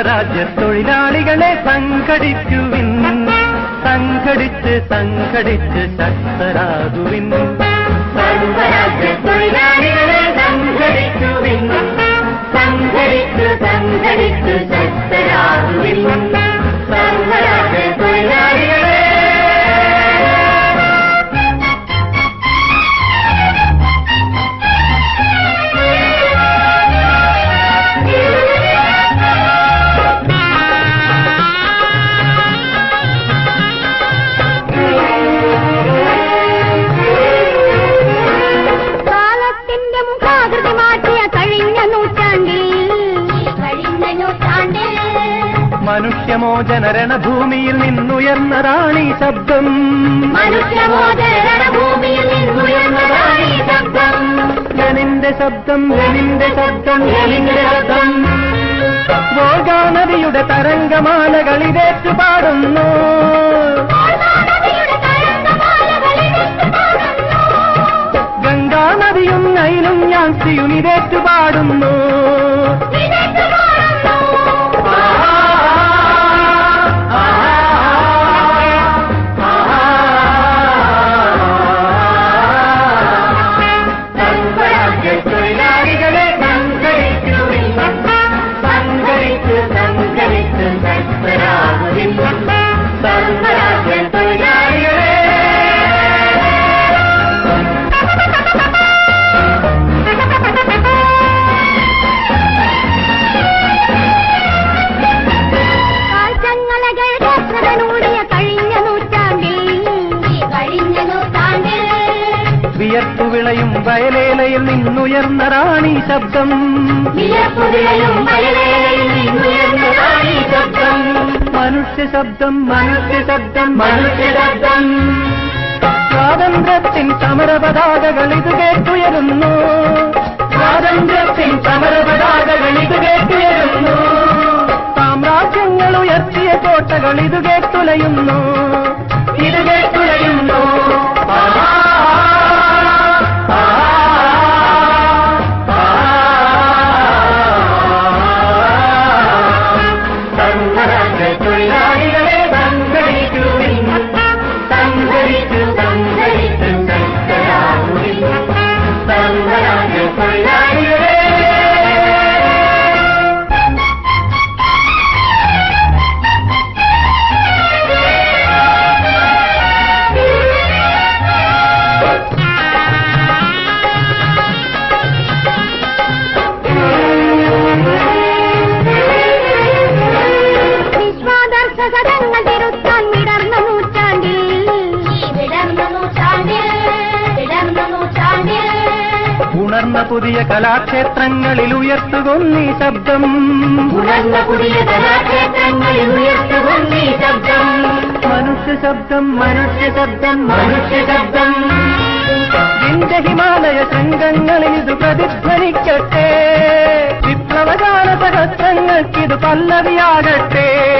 സർവരാജ്യ തൊഴിലാളികളെ സംഘടിക്കുവിൻ. സംഘടിച്ച് സംഘടിച്ച് ശക്തരാകുവിൻ. മനുഷ്യമോചന രണഭൂമിയിൽ ഭൂമിയിൽ നിന്നുയർന്ന റാണി ശബ്ദം. ജനിന്റെ ശബ്ദം ജനിന്റെ ശബ്ദം ലെനിന്റെ ശബ്ദം. ഗോഗാനദിയുടെ തരംഗമാലകൾ ഇതേറ്റു പാടുന്നു. ഗംഗാനദിയും നൈലും ഞാൻ ഇതേറ്റു പാടുന്നു. വിയർപ്പു വിളയും വയലേലയിൽ നിന്നുയർന്ന റാണി ശബ്ദം. മനുഷ്യ ശബ്ദം മനുഷ്യ ശബ്ദം. മനുഷ്യ ശബ്ദം. സ്വാതന്ത്ര്യത്തിൻ സമരപതാകകൾ ഇത് കേട്ടുയരുന്നു. സ്വാതന്ത്ര്യത്തിൻ സമരപതാകകൾ ഇത് കേട്ടുയരുന്നു. സാമ്രാജ്യങ്ങൾ ഉയർത്തിയ കോട്ടകൾ ഇത് കേട്ടുലയുന്നു. വിശ്വാദർശകങ്ങൾ തിരുത്താൻ വിടർന്ന നൂറ്റാണ്ടിൽ. വിടർന്ന നൂറ്റാണ്ടിൽ വിടർന്ന നൂറ്റാണ്ടിൽ. ഉണർന്ന പുതിയ കലാക്ഷേത്രങ്ങളിൽ ഉയർത്തുകൊന്നീ ശബ്ദം. ഉണർന്ന പുതിയ കലാക്ഷേത്രങ്ങളിൽ ഉയർത്തുകൊണ്ടീ ശബ്ദം. മനുഷ്യ ശബ്ദം മനുഷ്യ ശബ്ദം. മനുഷ്യ ശബ്ദം. എന്റെ ഹിമാലയ ശൃംഗങ്ങളിൽ ഇത് പ്രതിധ്വനിക്കട്ടെ. വിപ്ലവകാല സഹസ്രങ്ങൾക്കിത് പല്ലവിയാകട്ടെ.